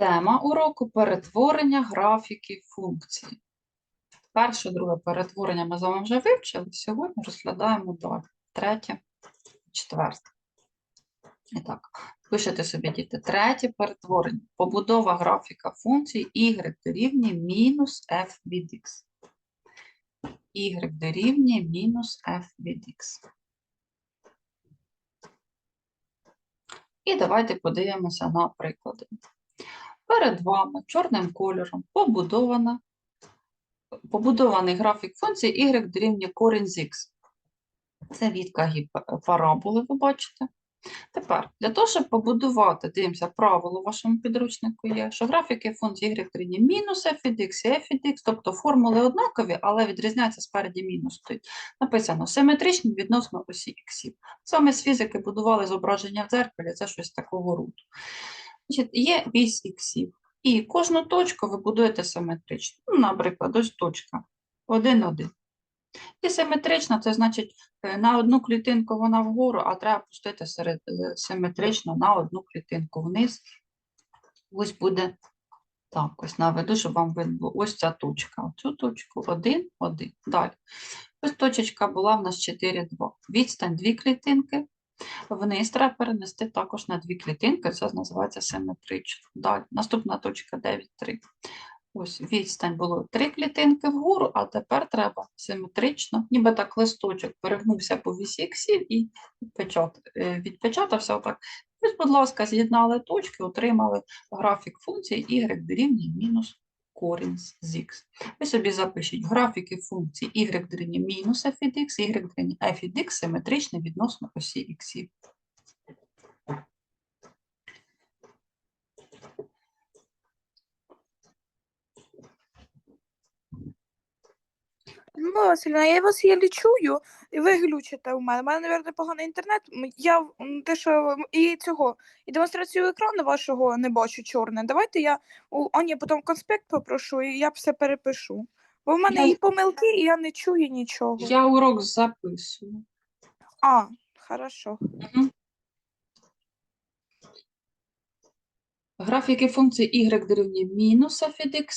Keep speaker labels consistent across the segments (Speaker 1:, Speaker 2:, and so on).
Speaker 1: Тема уроку перетворення графіків функцій. Перше, друге перетворення ми з вами вже вивчили. Сьогодні розглядаємо далі. Третє, четверте. І так, пишете собі, діти, третє перетворення. Побудова графіка функцій y дорівнює мінус f від x. y дорівнює мінус f від x. І давайте подивимося на приклади. Перед вами чорним кольором побудована, побудований графік функції y дорівнює корінь з x. Це відка параболи, ви бачите. Тепер, для того, щоб побудувати, дивимося, правило в вашому підручнику є, що графіки функції y дорівнює мінус f від x і f від x, тобто формули однакові, але відрізняється спереді мінус стоїть. Написано симетричні відносно осі іксів. Саме з фізики будували зображення в дзеркалі, це щось такого роду. Значить, є вісь іксів, і кожну точку ви будуєте симетрично. Ну, наприклад, ось точка 1, 1. І симетрично, це значить е, на одну клітинку вона вгору, а треба пустити серед, е, симетрично на одну клітинку вниз. Ось буде так, ось наведу, щоб вам видно. Ось ця точка. Оцю точку 1, 1. Далі. Ось точечка була в нас 4, 2. Відстань дві клітинки. Вниз треба перенести також на дві клітинки, це називається симетрично. Далі, наступна точка 9, 3. Ось відстань було три клітинки вгору, а тепер треба симетрично, ніби так листочок перегнувся по вісі іксів і е, відпечатався отак. Ось, будь ласка, з'єднали точки, отримали графік функції y дорівнює мінус корінь з х. Ви собі запишіть графіки функції y дорівнює мінус f від x, y дорівнює f від x симетричне відносно осі іксів.
Speaker 2: Ну, Васильівна, я вас єлі чую, і ви глючите у мене. У мене, мабуть, поганий інтернет. М, Я м, те, що і цього, і демонстрацію екрану вашого не бачу чорне. Давайте я у Ані потім конспект попрошу, і я все перепишу. Бо в мене
Speaker 1: Я-
Speaker 2: і помилки, і я не чую нічого.
Speaker 1: Я урок записую.
Speaker 2: А, хорошо.
Speaker 1: Мгм. Графіки функції y дорівнює мінус f від x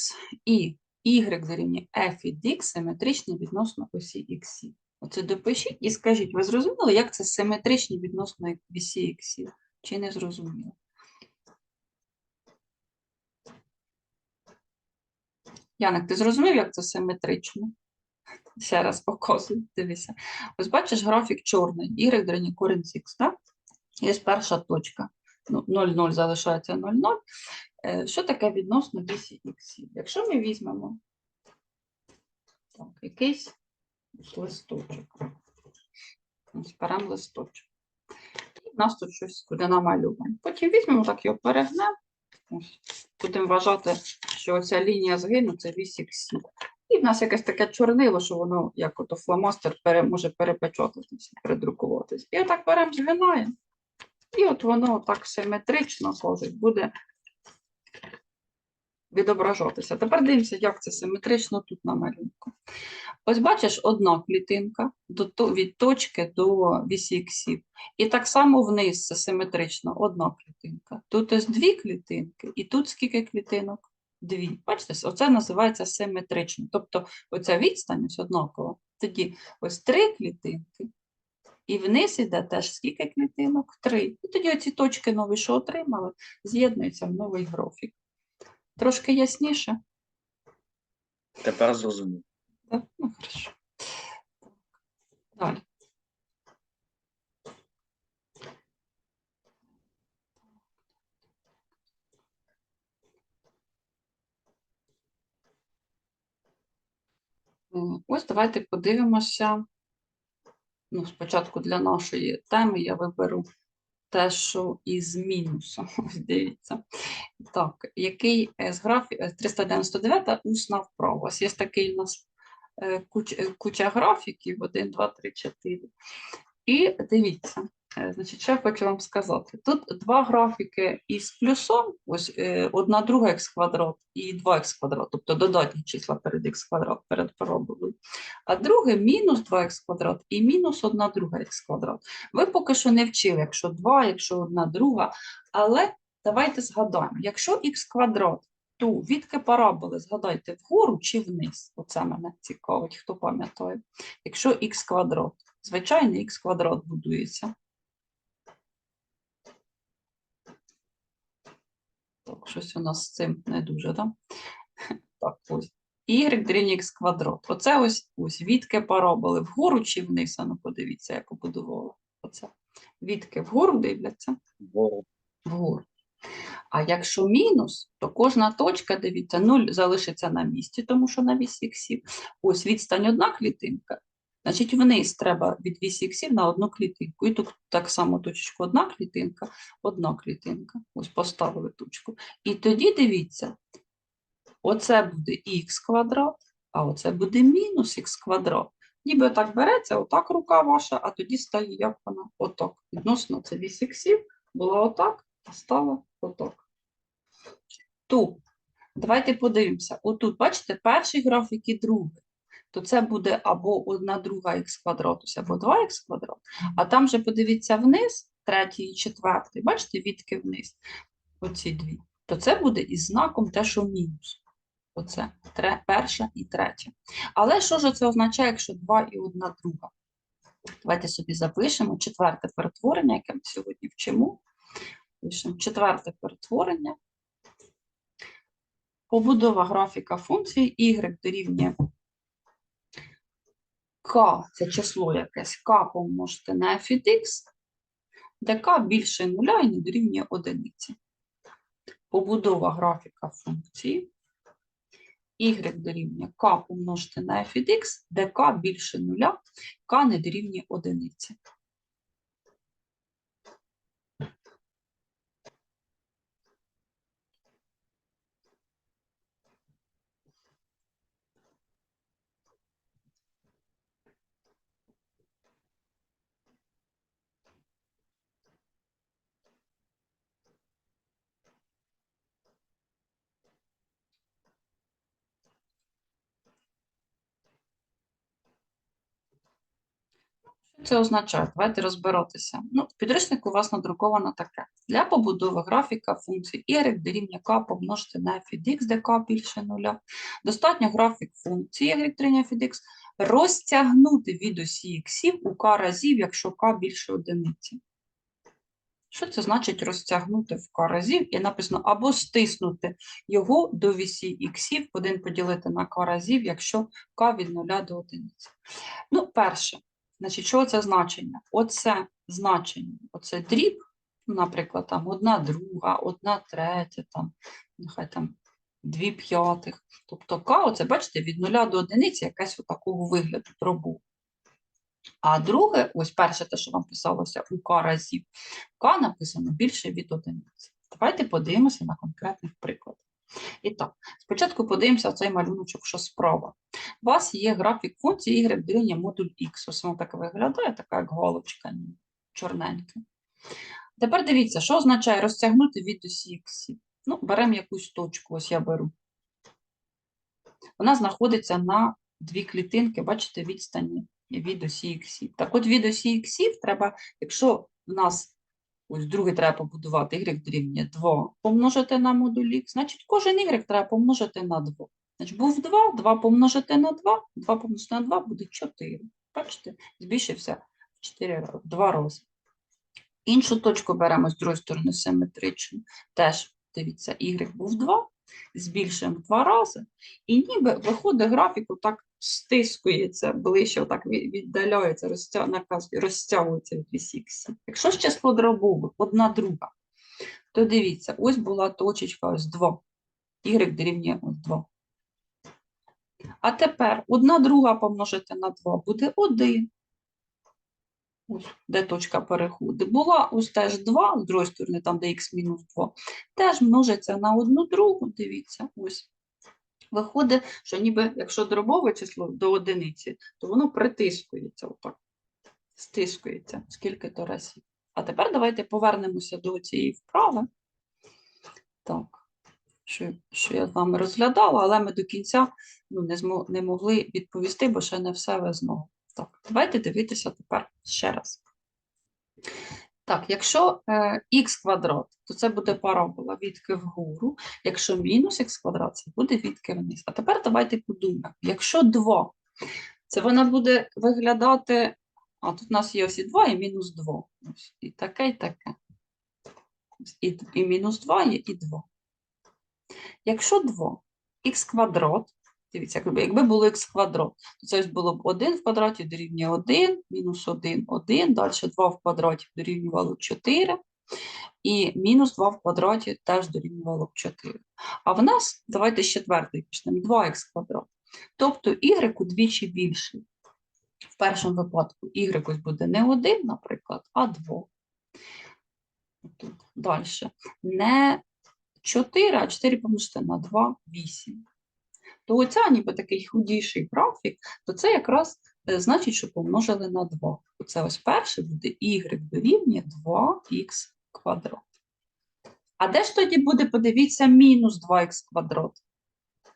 Speaker 1: і y дорівнює f від x симетричні відносно осі іксів. Оце допишіть і скажіть, ви зрозуміли, як це симетричні відносно осі іксів? Чи не зрозуміли? Яник, ти зрозумів, як це симетрично? Ще раз показую, дивися. Ось бачиш графік чорний, y дорівнює корінь з х, так? Є перша точка. Ну, 0,0 залишається 0,0. Е, Що таке відносно вісі іксів? Якщо ми візьмемо так, якийсь листочок. Ось листочок. І в нас тут щось туди намальовано. Потім візьмемо, так його перегнемо. Будемо вважати, що оця лінія згину це вісь іксів. І в нас якесь таке чорнило, що воно, як ото фломастер, пере, може перепечататися, передрукуватись. І отак беремо, згинаємо. І от воно так симетрично, кажуть, буде відображатися. Тепер дивимося, як це симетрично тут на малюнку. Ось бачиш, одна клітинка від точки до вісі іксів. І так само вниз це симетрично одна клітинка. Тут ось дві клітинки, і тут скільки клітинок? Дві. Бачите, оце називається симетрично. Тобто оця відстань ось однакова. Тоді ось три клітинки, і вниз іде теж скільки клітинок? Три. І тоді оці точки нові, що отримали, з'єднуються в новий графік. Трошки ясніше?
Speaker 3: Тепер зрозумів.
Speaker 1: Так? Ну, хорошо. Далі. Ось давайте подивимося. Ну, спочатку для нашої теми я виберу те, що із мінусом. Ось дивіться. Так, який з графі... е, 399 усна вправа. Ось є такий у нас е, куч... куча графіків, 1, 2, 3, 4. І дивіться, значить, що я хочу вам сказати. Тут два графіки із плюсом, ось е, одна друга х квадрат і 2х квадрат, тобто додатні числа перед х квадрат, перед параболою. А друге мінус 2х квадрат і мінус 1 друга х квадрат. Ви поки що не вчили, якщо 2, якщо одна друга, але давайте згадаємо, якщо х квадрат, то відки параболи, згадайте, вгору чи вниз? Оце мене цікавить, хто пам'ятає. Якщо х квадрат, звичайний х квадрат будується. Так, щось у нас з цим не дуже, так? Так, ось. Y дорівнює х квадрат. Оце ось, ось відки параболи вгору чи вниз? А Ну, подивіться, я побудувала. Оце. Відки вгору дивляться
Speaker 3: Вгору.
Speaker 1: вгору. А якщо мінус, то кожна точка, дивіться, 0 залишиться на місці, тому що на вісі іксів. Ось відстань одна клітинка, значить вниз треба від вісі іксів на одну клітинку. І тут так само точечку одна клітинка, одна клітинка. Ось поставили точку. І тоді дивіться, оце буде х квадрат, а оце буде мінус х квадрат. Ніби так береться, отак рука ваша, а тоді стає як вона отак. Відносно це вісь іксів, була отак, а стала отак. Тут, давайте подивимося. Отут, бачите, перший графік і другий. То це буде або 1 друга х квадрат, або 2х квадрат. А там же подивіться вниз, третій і четвертий, бачите, відки вниз, оці дві. То це буде із знаком те, що мінус. Оце перша і третя. Але що ж це означає, якщо 2 і 1 друга? Давайте собі запишемо четверте перетворення, яке ми сьогодні вчимо. Пишемо четверте перетворення. Побудова графіка функції y дорівнює k, це число якесь, k помножити на f від x, де К більше нуля і не дорівнює одиниці. Побудова графіка функції y дорівнює k помножити на f від x, де К більше нуля, k не дорівнює одиниці. Це означає? Давайте розбиратися. Ну, в у вас надруковано таке. Для побудови графіка функції y дорівнює k помножити на f від x, де k більше нуля. Достатньо графік функції y дорівнює f від x розтягнути від осі іксів у k разів, якщо k більше одиниці. Що це значить розтягнути в k разів? І написано або стиснути його до вісі іксів, 1 поділити на k разів, якщо k від 0 до одиниці. Ну, перше. Значить, що це значення? Оце значення, оце дріб, наприклад, там одна друга, одна третя, там, нехай там дві п'ятих. Тобто К, оце, бачите, від нуля до одиниці якась такого вигляду дробу. А друге, ось перше те, що вам писалося у К разів, К написано більше від одиниці. Давайте подивимося на конкретних прикладах. І так, спочатку подивимося цей малюночок, що справа. У вас є графік функції y дорівнює модуль x. Ось воно так виглядає, така як галочка ні, чорненька. Тепер дивіться, що означає розтягнути від осі х. Ну, беремо якусь точку, ось я беру. Вона знаходиться на дві клітинки, бачите, відстані від осі х. Так от від осі х треба, якщо в нас Ось другий треба побудувати y дорівнює 2 помножити на модуль x, значить кожен y треба помножити на 2. Значить був 2, 2 помножити на 2, 2 помножити на 2 буде 4. Бачите, збільшився в 4 рази, в 2 рази. Іншу точку беремо з другої сторони симетричну. Теж, дивіться, y був 2, збільшуємо в 2 рази, і ніби виходить графік отак стискується ближче, отак віддаляється, розтя... розтягується від вісі. Якщо ж число одна друга, то дивіться, ось була точечка ось 2. Y дорівнює ось 2. А тепер одна друга помножити на 2 буде 1. Ось, де точка переходу. Була ось теж 2, з другої сторони, там, де х мінус 2, теж множиться на одну другу, дивіться, ось. Виходить, що ніби, якщо дробове число до одиниці, то воно притискується отак, стискується, скільки то разів. А тепер давайте повернемося до цієї вправи. Так, що, що я з вами розглядала, але ми до кінця ну, не, змо, не могли відповісти, бо ще не все ви знову. Так, давайте дивитися тепер ще раз. Так, якщо е, х квадрат, то це буде парабола відки вгору. Якщо мінус х квадрат, це буде відки вниз. А тепер давайте подумаємо. Якщо 2, це вона буде виглядати. А тут у нас є ось і 2, і мінус 2. Ось, і таке, і таке. І, і мінус 2 є, і 2. Якщо 2, х квадрат, дивіться, якби, було х квадрат, то це було б 1 в квадраті дорівнює 1, мінус 1, 1, далі 2 в квадраті дорівнювало 4, і мінус 2 в квадраті теж дорівнювало 4. А в нас, давайте з четвертої почнемо, 2х квадрат. Тобто y удвічі більший. В першому випадку y ось буде не 1, наприклад, а 2. Тут. Далі. Не 4, а 4 помножити на 2 – 8. То оця ніби такий худіший графік, то це якраз е, значить, що помножили на 2. Оце ось перше буде y дорівнює 2х квадрат. А де ж тоді буде, подивіться, мінус 2х квадрат?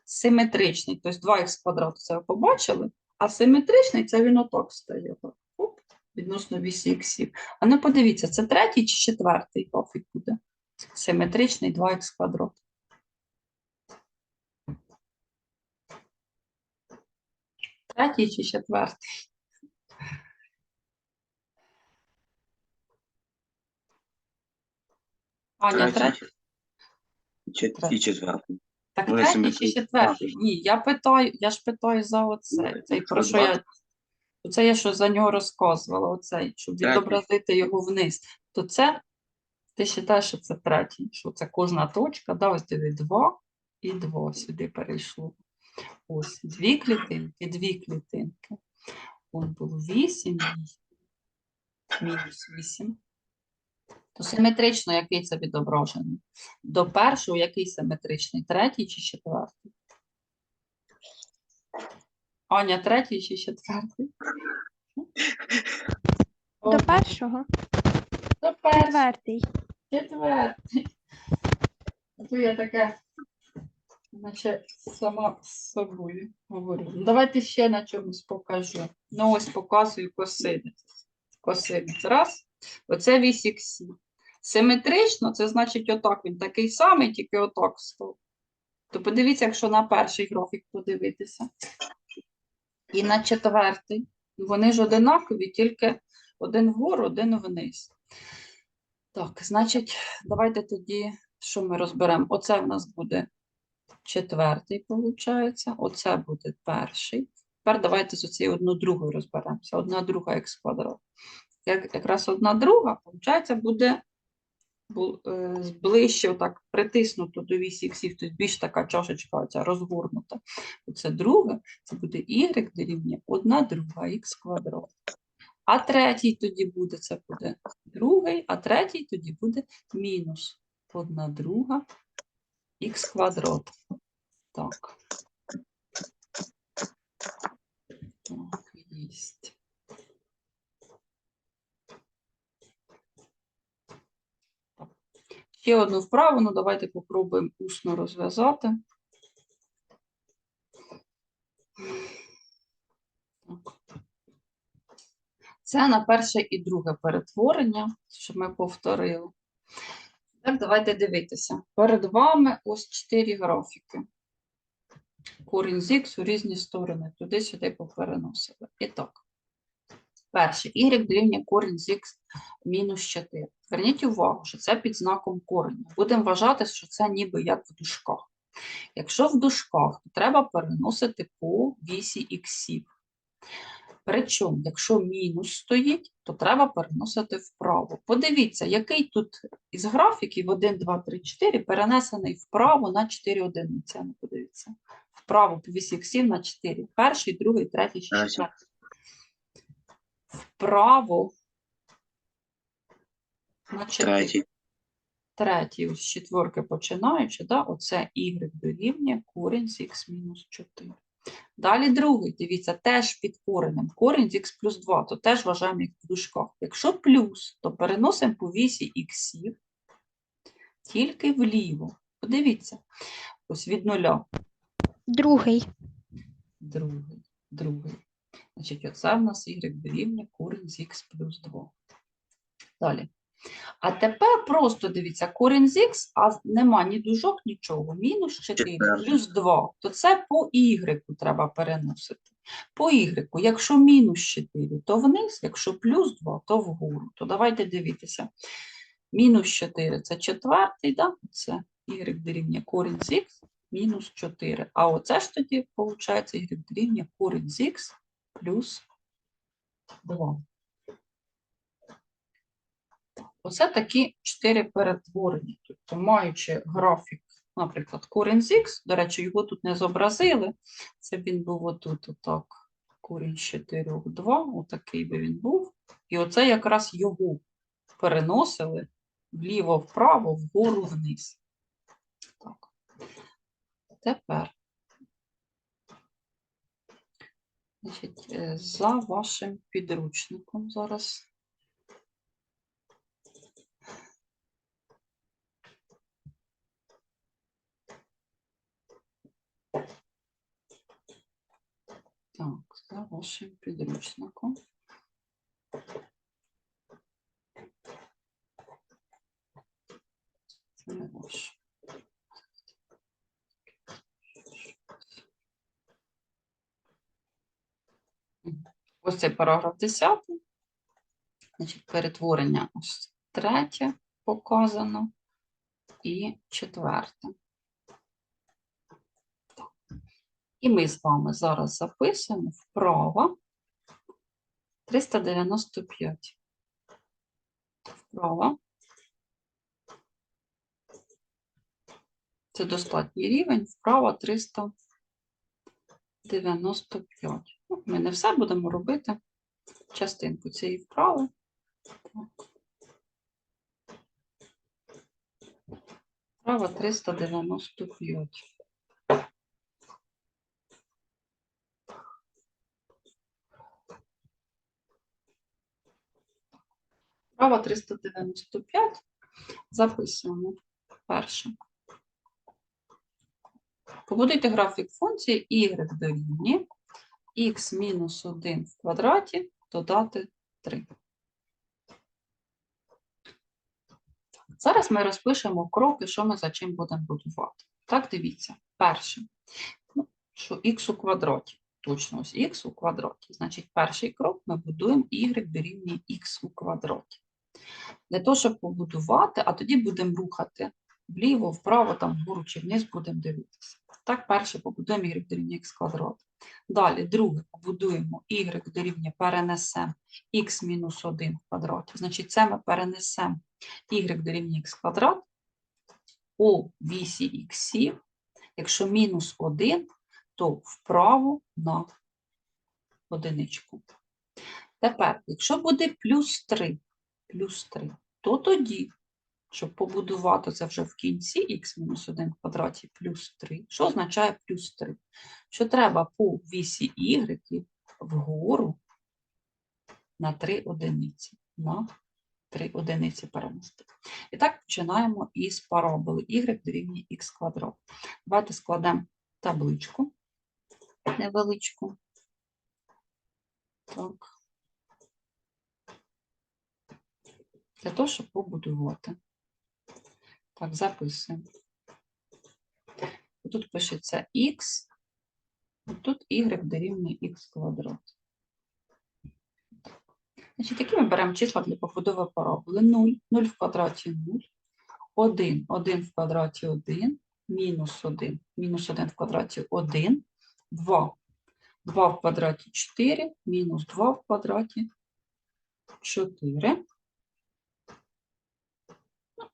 Speaker 1: Симетричний, тобто 2х квадрат це ви побачили, а симетричний це він отак стає. Оп, відносно вісі іксів. А ну подивіться, це третій чи четвертий графік буде? Симетричний 2х квадрат. Третій чи четвертий? Аня,
Speaker 3: Третій.
Speaker 1: третій?
Speaker 3: Чет- І четвертий.
Speaker 1: Так
Speaker 3: Вони
Speaker 1: третій чи четвертий? Ні, я питаю, я ж питаю за оцей. Цей, про що я, оце я що за нього розказувала, оцей, щоб
Speaker 3: Третій.
Speaker 1: відобразити його вниз. То це, ти вважаєш, що це третій, що це кожна точка, да, ось диви, 2 і 2 сюди перейшло. Ось дві клітинки, дві клітинки. Вон було 8, 8, мінус 8. То симетрично який це відображений? До першого який симетричний? Третій чи четвертий? Аня, третій чи четвертий?
Speaker 4: До першого,
Speaker 1: До першого.
Speaker 4: четвертий.
Speaker 1: Четвертий. То я така, наче сама з собою говорю. Ну, Давайте ще на чомусь покажу. Ну, ось показую косинець. Косинець. Раз. Оце вісь іксів. Симетрично, це значить отак він такий самий, тільки отак став. То подивіться, якщо на перший графік подивитися. І на четвертий. Вони ж одинакові, тільки один вгору, один вниз. Так, значить, давайте тоді, що ми розберемо? Оце в нас буде четвертий, виходить. Оце буде перший. Тепер давайте з оцією одну другою розберемося. Одна друга х квадрат. Як, якраз одна друга, виходить, буде бу- е, ближче отак притиснуто до вісі іксів, тобто більш така чашечка оця розгорнута. Оце друге, це буде y дорівнює одна друга х квадрат. А третій тоді буде, це буде другий, а третій тоді буде мінус одна друга х квадрат. Так. Так, єсть. Ще одну вправу, ну давайте попробуємо усно розв'язати. Так. Це на перше і друге перетворення, щоб ми повторили. Так, давайте дивитися. Перед вами ось чотири графіки. Корінь з х у різні сторони, туди-сюди попереносили. І так. Перше, y дорівнює корінь з х мінус 4. Зверніть увагу, що це під знаком кореня. Будемо вважати, що це ніби як в дужках. Якщо в дужках, то треба переносити по вісі іксів. Причому, якщо мінус стоїть, то треба переносити вправо. Подивіться, який тут із графіків 1, 2, 3, 4 перенесений вправо на 4 одиниці. Ну, Подивіться. Вправо по вісі іксів на 4. Перший, другий, третій, четвертий. Вправо на 4.
Speaker 3: Третій.
Speaker 1: Третій, з четверки починаючи, да, оце y дорівнює корінь з х мінус 4. Далі другий, дивіться, теж під коренем. Корінь з х плюс 2, то теж вважаємо як в дужках. Якщо плюс, то переносимо по вісі іксів тільки вліво. Подивіться, ось від нуля.
Speaker 4: Другий.
Speaker 1: Другий, другий. Значить, оце в нас y дорівнює корінь з х плюс 2. Далі. А тепер просто дивіться, корінь з х, а нема ні дужок, нічого. Мінус 4
Speaker 3: Четверте.
Speaker 1: плюс 2. То це по y треба переносити. По y, якщо мінус 4, то вниз, якщо плюс 2, то вгору. То давайте дивитися. Мінус 4 – це четвертий, да? це y дорівнює корінь з х мінус 4. А оце ж тоді, виходить, y дорівнює корінь з х плюс 2. Оце такі чотири перетворення. Тобто, маючи графік, наприклад, корінь з х, до речі, його тут не зобразили. Це він був отут, отак, корінь 4, 2, отакий би він був. І оце якраз його переносили вліво-вправо, вгору, вниз. Так. Тепер. Значить, е, за вашим підручником зараз. Так, за вашим підручником. Це. Ось цей параграф 10. Значить, перетворення ось третє показано і четверте. Так. І ми з вами зараз записуємо вправо 395. Вправо. Це достатній рівень, вправо 395. Ну, ми не все будемо робити частинку цієї вправи. Так. Вправа 395. Вправа 395. Записуємо перше. Побудуйте графік функції y дорівнює х мінус 1 в квадраті додати 3. Зараз ми розпишемо кроки, що ми за чим будемо будувати. Так, дивіться. Перше, ну, що х у квадраті. Точно ось х у квадраті. Значить, перший крок ми будуємо y дорівнює х у квадраті. Для того, щоб побудувати, а тоді будемо рухати вліво, вправо, там, вгору чи вниз будемо дивитися. Так, перше побудуємо y дорівнює х квадрат. Далі, друге, побудуємо y дорівнює перенесемо х мінус 1 в квадраті. Значить, це ми перенесемо y дорівнює х квадрат у вісі х. Якщо мінус 1, то вправо на одиничку. Тепер, якщо буде плюс 3, плюс 3, то тоді, щоб побудувати це вже в кінці х мінус 1 в квадраті плюс 3, що означає плюс 3? Що треба по вісі y вгору на 3 одиниці. На 3 одиниці перенести. І так починаємо із параболи y дорівнює х квадрат. Давайте складемо табличку невеличку. Так. Для того, щоб побудувати. Так, записуємо. Тут пишеться х, тут y дорівнює х квадрат. Значить, які ми беремо числа для побудови параболи? 0, 0 в квадраті 0, 1, 1 в квадраті 1, мінус 1, мінус 1 в квадраті 1, 2, 2 в квадраті 4, мінус 2 в квадраті 4.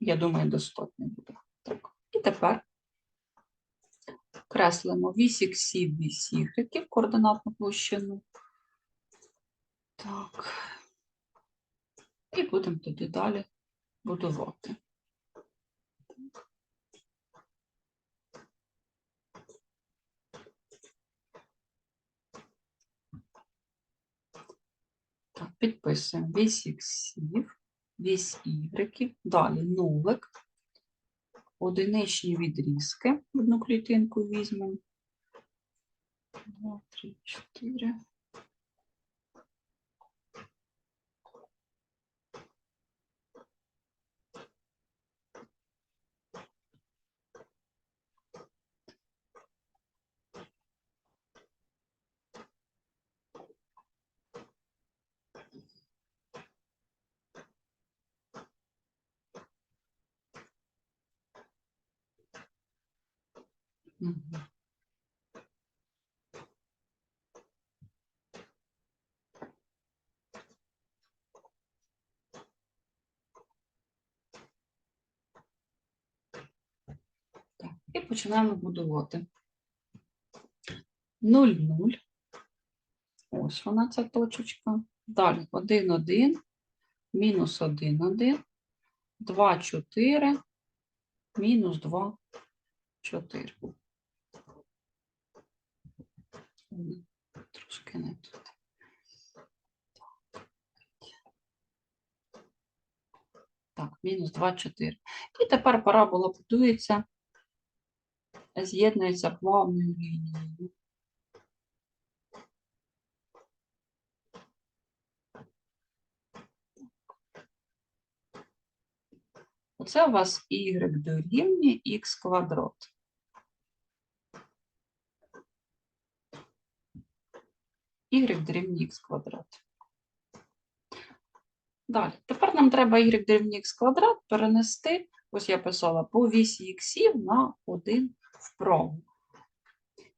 Speaker 1: Я думаю, достатньо буде. Так. І тепер креслимо вісь іксів, вісь ігреків, координатну площину. Так. І будемо тоді далі будувати. Так, підписуємо вісь іксів, вісь Y, далі нулик, одиничні відрізки, одну клітинку візьмемо. 2, 3, 4, починаємо будувати. 0, 0. Ось вона ця точечка. Далі 1, 1, мінус 1, 1, 2, 4, мінус 2, 4. Трошки не тут. Так, мінус 2, 4. І тепер парабола будується, з'єднується плавною лінією. Оце у вас y дорівнює х квадрат. y дорівнює х квадрат. Далі. Тепер нам треба y дорівнює х квадрат перенести, ось я писала, по вісі іксів на 1 вправо.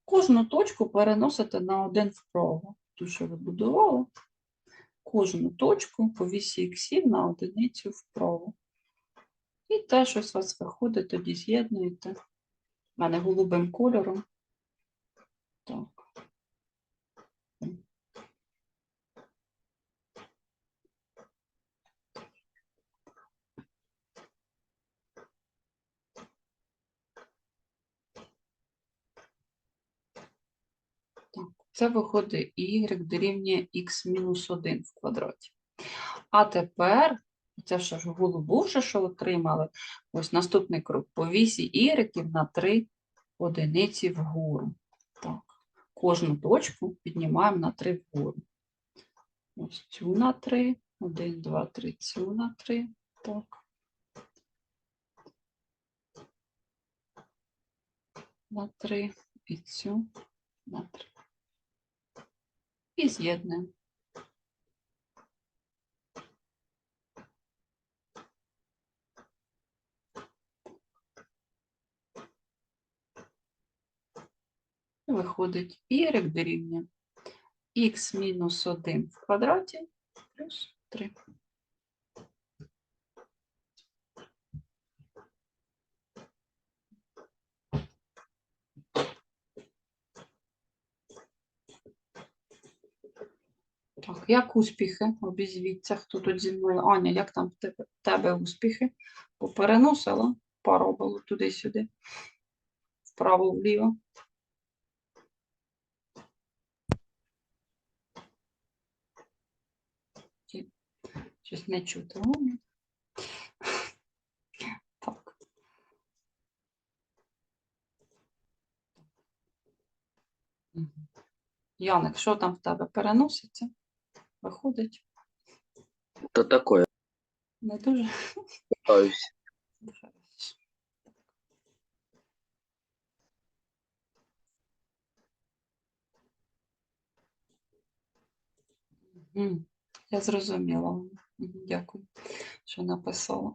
Speaker 1: Кожну точку переносите на один вправо. Ту, що ви будували, кожну точку по вісі іксів на одиницю вправо. І те, що у вас виходить, тоді з'єднуєте. У мене голубим кольором. Так. Так, це виходить y дорівнює x мінус 1 в квадраті. А тепер, це ще ж голубу вже що отримали, ось наступний крок. По вісі y на 3 одиниці вгору. Так, кожну точку піднімаємо на 3 вгору. Ось цю на 3, 1, 2, 3, цю на 3. Так. На 3 і цю на 3. І з'єднуємо. Виходить y дорівнює x мінус 1 в квадраті плюс 3. Так, як успіхи? Обізвіться, хто тут зі мною. Аня, як там в тебе, тебе успіхи? Попереносила параболу туди-сюди, вправо-вліво. Щось не чути. Так. Яник, що там в тебе переноситься? Виходить?
Speaker 3: То такое,
Speaker 1: Не дуже.
Speaker 3: пытаюсь.
Speaker 1: Хорошо. Мгм. Я зрозуміла. Мгм, Дякую, що написала.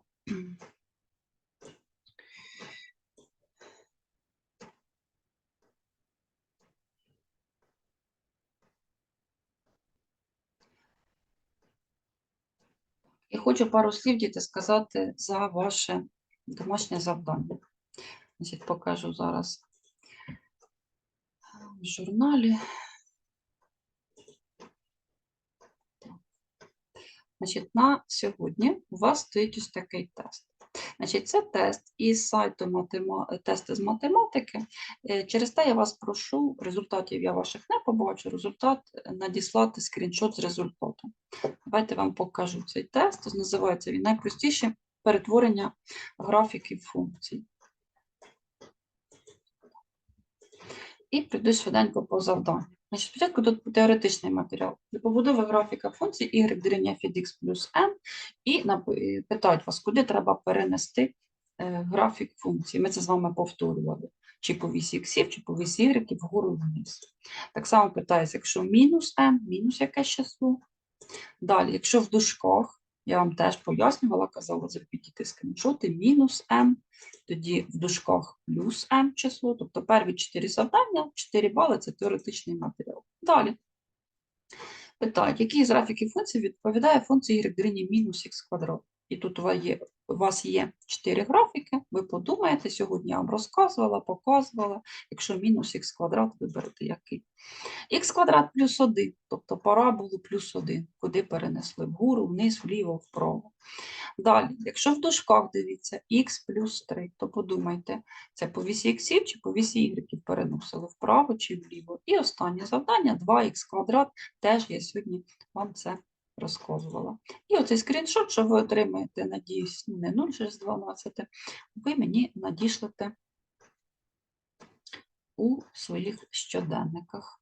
Speaker 1: І хочу пару слів, діти, сказати за ваше домашнє завдання. Значить, покажу зараз в журналі. Значить, на сьогодні у вас стоїть ось такий тест. Значить, це тест із сайту матема... тести з математики. Е, Через те я вас прошу, результатів я ваших не побачу, результат е, надіслати скріншот з результату. Давайте вам покажу цей тест. Називається він найпростіше перетворення графіків функцій. І піду швиденько по завданню. Значить, спочатку тут теоретичний матеріал. Для побудови графіка функції y дорівнює від x плюс n, і питають вас, куди треба перенести е, графік функції. Ми це з вами повторювали. Чи по вісі іксів, чи по вісі y, вгору вниз. Так само питається, якщо мінус n, мінус якесь число. Далі, якщо в дужках Я вам теж пояснювала, казала, запітіти скріншоти, мінус m, тоді в дужках плюс m число, тобто перві 4 завдання, 4 бали – це теоретичний матеріал. Далі. Питають, який з графіків функцій відповідає функції y мінус х квадрат? І тут у вас є, у вас є 4 графіки, ви подумаєте, сьогодні я вам розказувала, показувала, якщо мінус х квадрат, виберете який. х квадрат плюс 1, тобто параболу плюс 1, куди перенесли вгору, вниз, вліво, вправо. Далі, якщо в дужках дивіться х плюс 3, то подумайте, це по вісі іксів чи по вісі ігреків переносили вправо чи вліво. І останнє завдання 2х квадрат, теж я сьогодні вам це розказувала. І оцей скріншот, що ви отримаєте, надіюсь, не 0 через 12, ви мені надішлете у своїх щоденниках.